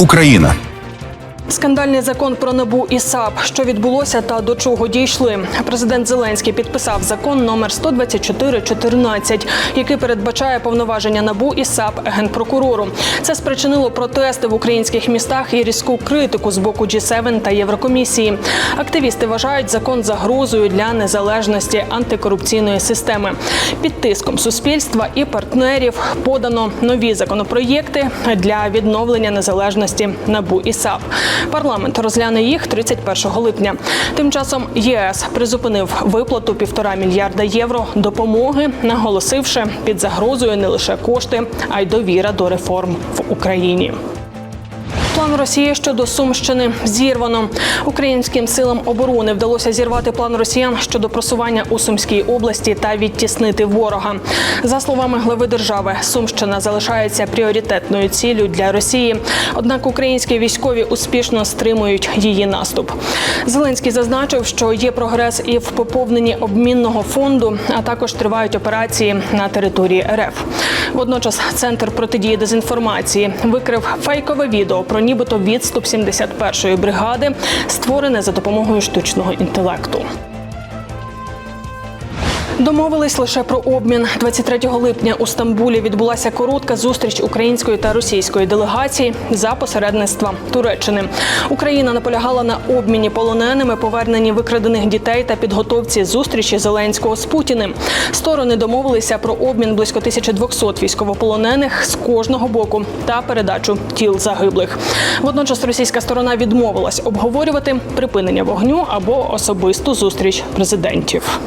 Україна. Скандальний закон про НАБУ і САП. Що відбулося та до чого дійшли? Президент Зеленський підписав закон номер 12414, який передбачає повноваження НАБУ і САП генпрокурору. Це спричинило протести в українських містах і різку критику з боку G7 та Єврокомісії. Активісти вважають закон загрозою для незалежності антикорупційної системи. Під тиском суспільства і партнерів подано нові законопроєкти для відновлення незалежності НАБУ і САП. Парламент розгляне їх 31 липня. Тим часом ЄС призупинив виплату півтора мільярда євро допомоги, наголосивши під загрозою не лише кошти, а й довіра до реформ в Україні. План Росії щодо Сумщини зірвано. Українським силам оборони вдалося зірвати план росіян щодо просування у Сумській області та відтіснити ворога. За словами глави держави, Сумщина залишається пріоритетною ціллю для Росії. Однак українські військові успішно стримують її наступ. Зеленський зазначив, що є прогрес і в поповненні обмінного фонду, а також тривають операції на території РФ. Водночас центр протидії дезінформації викрив фейкове відео про нібито відступ 71-ї бригади, створене за допомогою штучного інтелекту. Домовились лише про обмін 23 липня у Стамбулі. Відбулася коротка зустріч української та російської делегації за посередництва Туреччини. Україна наполягала на обміні полоненими, поверненні викрадених дітей та підготовці зустрічі Зеленського з Путіним. Сторони домовилися про обмін близько 1200 військовополонених з кожного боку та передачу тіл загиблих. Водночас російська сторона відмовилась обговорювати припинення вогню або особисту зустріч президентів.